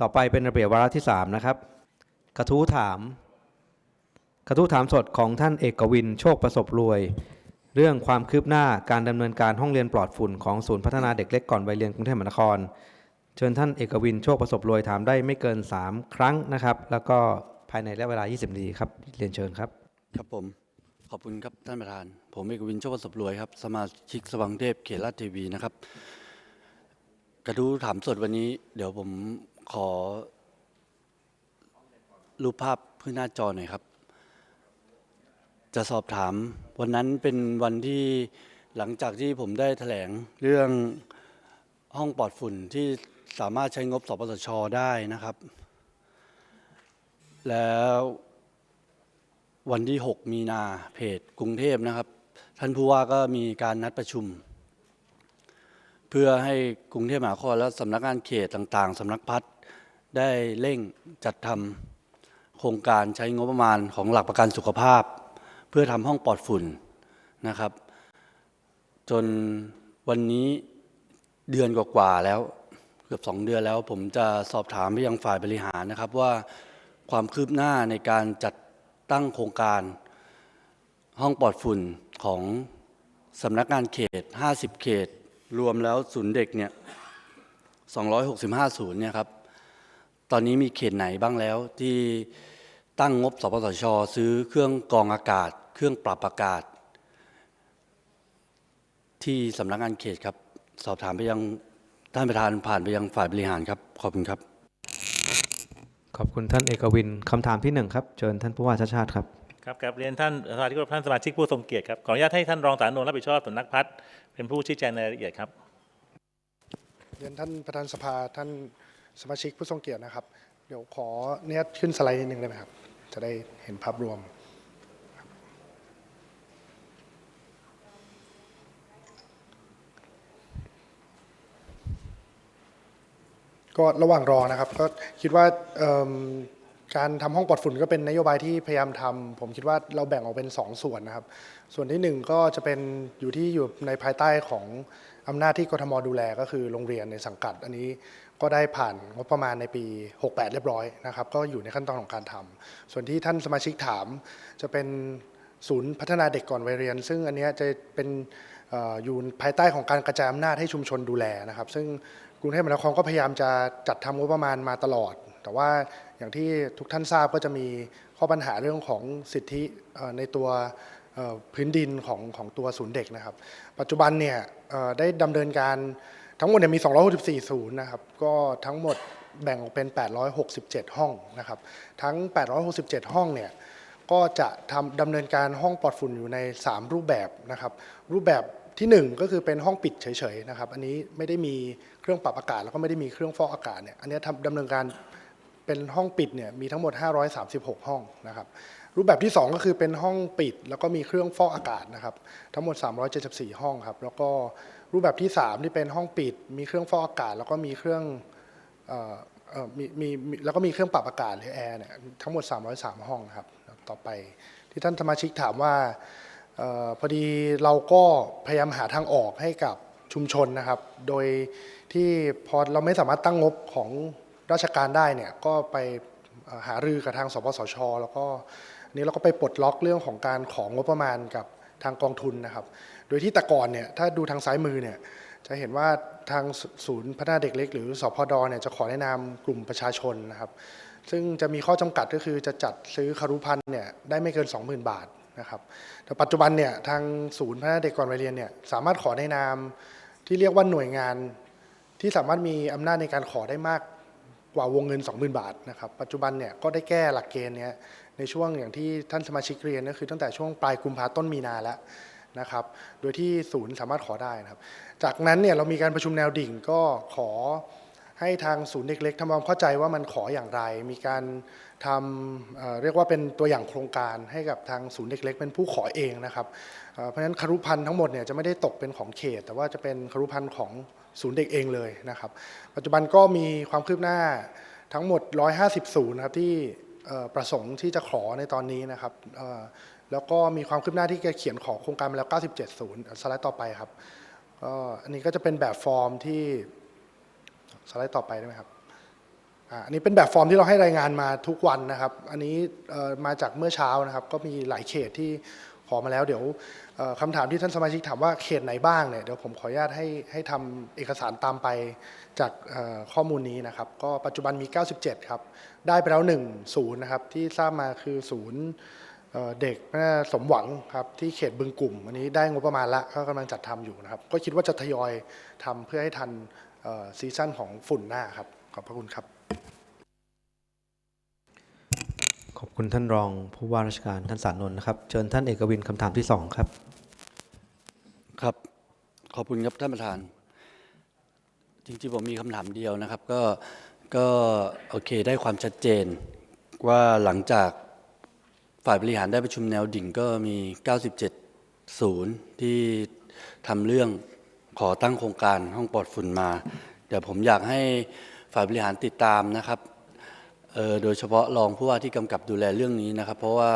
ต่อไปเป็นระเบียบวาระที่3นะครับ กระทู้ถาม กระทู้ถามสดของท่านเอกวินโชคประสบรวย เรื่องความคืบหน้าการดำเนินการห้องเรียนปลอดฝุ่นของศูนย์พัฒนาเด็กเล็กก่อนวัยเรียนกรุงเทพมหานคร เชิญท่านเอกวินโชคประสบรวยถามได้ไม่เกิน 3 ครั้งนะครับ แล้วก็ภายในระยะเวลา 20นาทีครับเรียนเชิญครับ ครับผม ขอบคุณครับท่านประธาน ผมเอกวินโชคประสบรวยครับ สมาชิกสวังเทพเขตลาดทีวีนะครับ กระทู้ถามสดวันนี้ เดี๋ยวผม ขอรูปภาพพื้นหน้าจอหน่อยครับ จะสอบถามวันนั้นเป็นวันที่หลังจากที่ผมได้แถลงเรื่องห้องปลอดฝุ่นที่สามารถใช้งบสปสชได้นะครับ แล้ววันที่ 6 มีนาเพจกรุงเทพนะครับ ท่านผู้ว่าก็มีการนัดประชุม เพื่อให้กรุงเทพมหานครและสำนักงานเขตต่าง ๆสำนักพัฒน ได้เร่งจัดทำโครงการใช้งบประมาณของหลักประกันสุขภาพ เพื่อทำห้องปลอดฝุ่นนะครับ จนวันนี้เดือนกว่าๆแล้ว เกือบสองเดือนแล้ว ผมจะสอบถามไปยังฝ่ายบริหารนะครับว่าความคืบหน้าในการจัดตั้งโครงการห้องปลอดฝุ่นของสำนักงานเขต 50 เขต รวมแล้วศูนย์เด็กเนี่ย 265 ศูนย์เนี่ยครับ ตอนนี้มีเขตไหนบ้างแล้วที่ตั้งงบสปสช ซื้อเครื่องกรองอากาศ เครื่องปรับอากาศ ที่สำนักงานเขตครับ สอบถามไปยังท่านประธานผ่านไปยังฝ่ายบริหารครับ ขอบคุณครับ ขอบคุณท่านเอกวินคำถามที่หนึ่งครับเชิญท่านผู้ว่าชาติชาติครับครับกับเรียนท่านสมาชิกท่านสมาชิกผู้ทรงเกียรติครับขออนุญาตให้ท่านรองสารนนรับผิดชอบสำนักพัฒน์เป็นผู้ชี้แจงในรายละเอียดครับเรียนท่านประธานสภาท่าน สมาชิกผู้ทรงเกียรตินะครับ เดี๋ยวขอเนี่ยขึ้นสไลด์นิดนึงได้ไหมครับ จะได้เห็นภาพรวม ก็ระหว่างรอนะครับ ก็คิดว่าการทำห้องปลอดฝุ่นก็เป็นนโยบายที่พยายามทำผมคิดว่าเราแบ่งออกเป็น 2 ส่วนนะครับ ส่วนที่ 1 ก็จะเป็นอยู่ที่อยู่ในภายใต้ของอำนาจที่กทมดูแลก็คือโรงเรียนในสังกัด อันนี้ ก็ได้ผ่านงบประมาณในปี 68 เรียบร้อยนะครับ ก็อยู่ในขั้นตอนของการทำส่วนที่ท่านสมาชิกถาม จะเป็นศูนย์พัฒนาเด็กก่อนวัยเรียน ซึ่งอันนี้จะเป็นออยู่ภายใต้ของการกระจายอำนาจให้ชุมชนดูแลนะครับ ซึ่งกรุงเทพมหานครก็พยายามจะจัดทำงบประมาณมาตลอด แต่ว่าอย่างที่ทุกท่านทราบก็จะมีข้อปัญหาเรื่องของสิทธิในตัวพื้นดินของของตัวศูนย์เด็กนะครับ ปัจจุบันเนี่ยได้ดำเนินการ ทั้งหมดเนี่ยมี 264 ศูนย์นะครับ ก็ทั้งหมดแบ่งออกเป็น 867 ห้องนะครับ ทั้ง 867 ห้องเนี่ย ก็จะทำดำเนินการห้องปลอดฝุ่นอยู่ใน 3 รูปแบบนะครับ รูปแบบทีหนึ่1 ก็คือเป็นห้องปิดเฉยๆนะครับ อันนี้ไม่ได้มีเครื่องปรับอากาศ แล้วก็ไม่ได้มีเครื่องฟอกอากาศเนี่ย อันนี้ทำดำเนินการเป็นห้องปิดเนี่ยมีทั้งหมด 536 ห้องนะครับ รูปแบบที่ 2 ก็คือเป็นห้องปิด แล้วก็มีเครื่องฟอกอากาศนะครับ ทั้งหมด 374 ห้องครับ แล้วก็รูปแบบที่ 3 ที่เป็นห้องปิด มีเครื่องฟอกอากาศ แล้วก็มีเครื่องออมีมีมีแล้วก็มีเครื่องปรับอากาศหรือแอร์เนี่ยทั้งหมด 303 ห้องครับ ต่อไปที่ท่านสมาชิกถามว่าออพอดีเราก็พยายามหาทางออกให้กับชุมชนนะครับ โดยที่พอเราไม่สามารถตั้งงบของราชการได้เนี่ยก็ไป หารือกับทางสปสช แล้วก็นี้เราก็ไปปลดล็อกเรื่องของการของงบประมาณกับทางกองทุนนะครับ โดยที่แต่ก่อนเนี่ยถ้าดูทางซ้ายมือเนี่ยจะเห็นว่าทางศูนย์พัฒนาเด็กเล็ก หรือสพดเนี่ยจะขอแนะนำกลุ่มประชาชนนะครับ ซึ่งจะมีข้อจำกัดก็คือจะจัดซื้อคารุพันธ์เนี่ยได้ไม่เกิน 20,000 บาทนะครับแต่ปัจจุบันเนี่ยทางศูนย์พัฒนาเด็กก่อนวัยเรียนเนี่ยสามารถขอในนามที่เรียกว่าหน่วยงานที่สามารถมีอำนาจในการขอได้มาก กว่าวงเงิน 20,000 บาทนะครับปัจจุบันเนี่ยก็ได้แก้หลักเกณฑ์เนี่ยในช่วงอย่างที่ท่านสมาชิกเรียนก็คือตั้งแต่ช่วงปลายกุมภาต้นมีนาแล้วนะครับโดยที่ศูนย์สามารถขอได้นะครับ จากนั้นเนี่ยเรามีการประชุมแนวดิ่งก็ขอ ให้ทางศูนย์เด็กเล็กทำความเข้าใจว่ามันขออย่างไร มีการทำเอ่อเรียกว่าเป็นตัวอย่างโครงการให้กับทางศูนย์เด็กเล็กเป็นผู้ขอเองนะครับเอ่อเพราะฉะนั้นคารุพันธ์ทั้งหมดเนี่ยจะไม่ได้ตกเป็นของเขต แต่ว่าจะเป็นคารุพันธ์ของศูนย์เด็กเองเลยนะครับ ปัจจุบันก็มีความคืบหน้าทั้งหมด 150 ศูนย์นะครับที่เอ่อประสงค์ที่จะขอในตอนนี้นะครับเอ่อแล้วก็มีความคืบหน้าที่แกเขียนขอโครงการมาแล้ว 97 ศูนย์สไลด์ต่อไปครับก็อันนี้ก็จะเป็นแบบฟอร์มที่ สไลด์ต่อไปได้ไหมครับอันนี้เป็นแบบฟอร์มที่เราให้รายงานมาทุกวันนะครับ อันนี้มาจากเมื่อเช้านะครับ ก็มีหลายเขตที่ขอมาแล้วเดี๋ยวคำถามที่ท่านสมาชิกถามว่าเขตไหนบ้างเนี่ยเดี๋ยวผมขออนุญาตให้ให้ทำเอกสารตามไปจากข้อมูลนี้นะครับ ก็ปัจจุบันมี 97 ครับ ได้ไปแล้ว1ศูนย์นะครับที่ทราบมาคือศูนย์เด็กแม่สมหวังครับที่เขตบึงกลุ่ม อันนี้ได้งบประมาณละก็กำลังจัดทำอยู่นะครับ ก็คิดว่าจะทยอยทำเพื่อให้ทัน ซีซั่นของฝุ่นหน้าครับ ขอบพระคุณครับ ขอบคุณท่านรองผู้ว่าราชการท่านสารนนท์นะครับ เชิญท่านเอกวินคำถามที่สองครับ ครับ ขอบคุณครับท่านประธาน จริงๆผมมีคำถามเดียวนะครับ ก็ก็โอเคได้ความชัดเจนว่าหลังจากฝ่ายบริหารได้ประชุมแนวดิ่งก็มี 97 ศูนย์ที่ทำเรื่อง ขอตั้งโครงการห้องปลอดฝุ่นมา เดี๋ยวผมอยากให้ฝ่ายบริหารติดตามนะครับออโดยเฉพาะรองผู้ว่าที่กำกับดูแลเรื่องนี้นะครับ เพราะว่า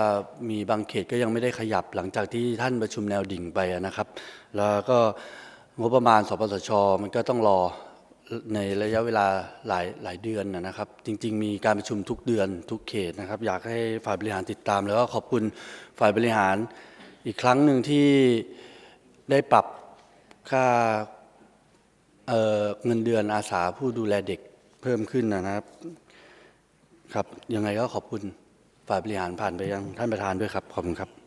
มีบางเขตก็ยังไม่ได้ขยับหลังจากที่ท่านประชุมแนวดิ่งไปนะครับ แล้วก็งบประมาณสปสช มันก็ต้องรอในระยะเวลาหลายหลายเดือนนะครับ จริง ๆ มีการประชุมทุกเดือนทุกเขตนะครับ อยากให้ฝ่ายบริหารติดตาม แล้วก็ขอบคุณฝ่ายบริหารอีกครั้งหนึ่งที่ได้ปรับ ค่าเเงินเดือนอาสาผู้ดูแลเด็กเพิ่มขึ้นนะครับ ครับ ยังไงก็ขอบคุณฝ่ายบริหารผ่านไปยังท่านประธานด้วยครับ ขอบคุณครับ